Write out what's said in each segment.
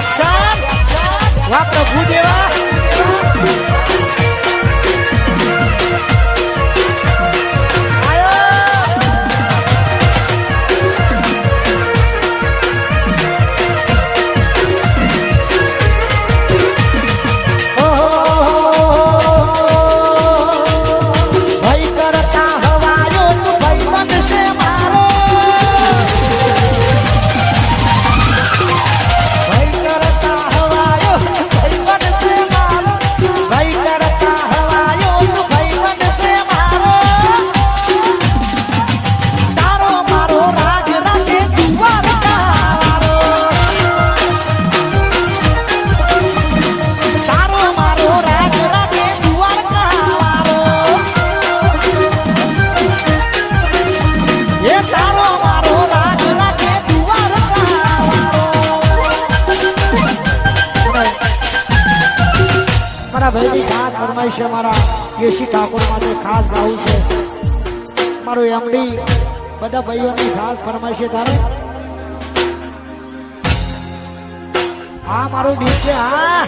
Reaction વાહ પ્રભુ દેવા ભાઈની ખાસ ફરમાઈશ છે મારા કેસી ઠાકોર માટે ખાસ ગાવું છે. મારો એમડી બધા ભાઈઓની ખાસ ફરમાઈશ છે તારે. હા, મારું બીજ છે, હા.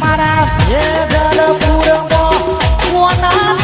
મારા જે ધરપુરમાં કોના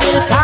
Gracias.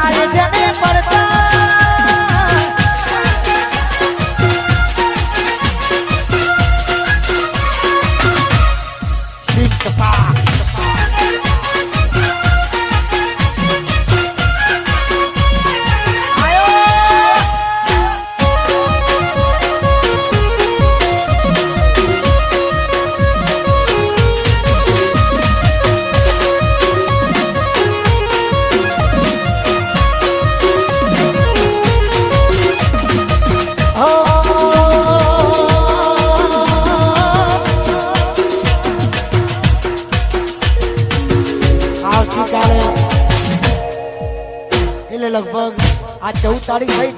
તારીખ ભાઈ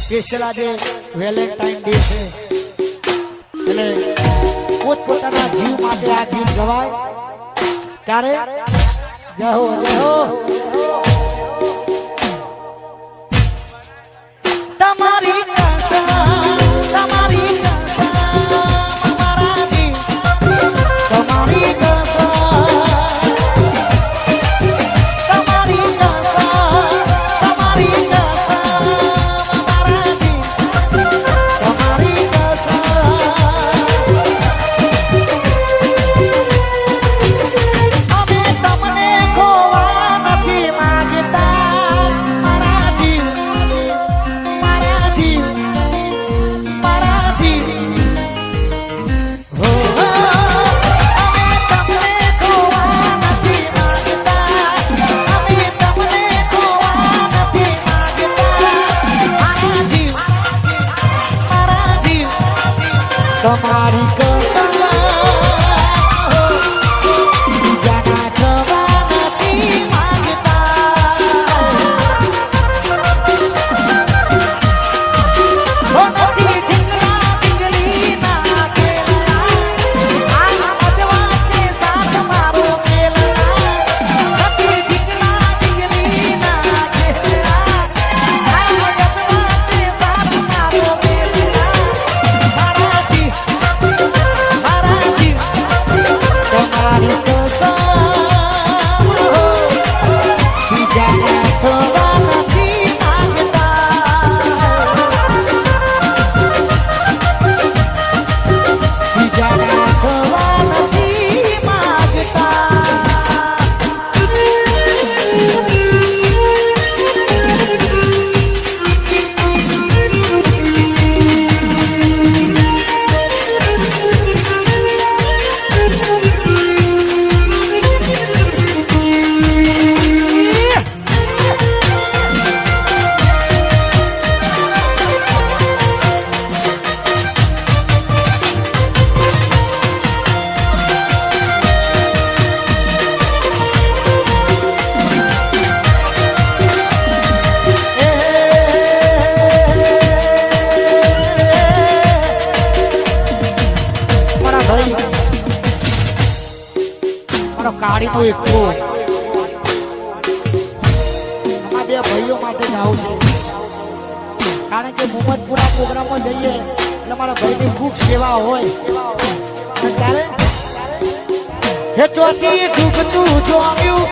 સ્પેશિયલ આજે વેલેન્ટાઇન ડે છે. એટલે પોતપોતાના જીવ માટે આ ગીત ગવાય. ત્યારે જય હો જય હો. તમારે Tocaricão ભાઈનું એક આમાં બે ભાઈઓ માટે જ છે. કારણ કે મોહમ્મદપુરા પ્રોગ્રામમાં જઈએ એટલે મારા ભાઈની ખૂબ સેવા હોય. ત્યારે હે ચોથી ડૂબતું જોયું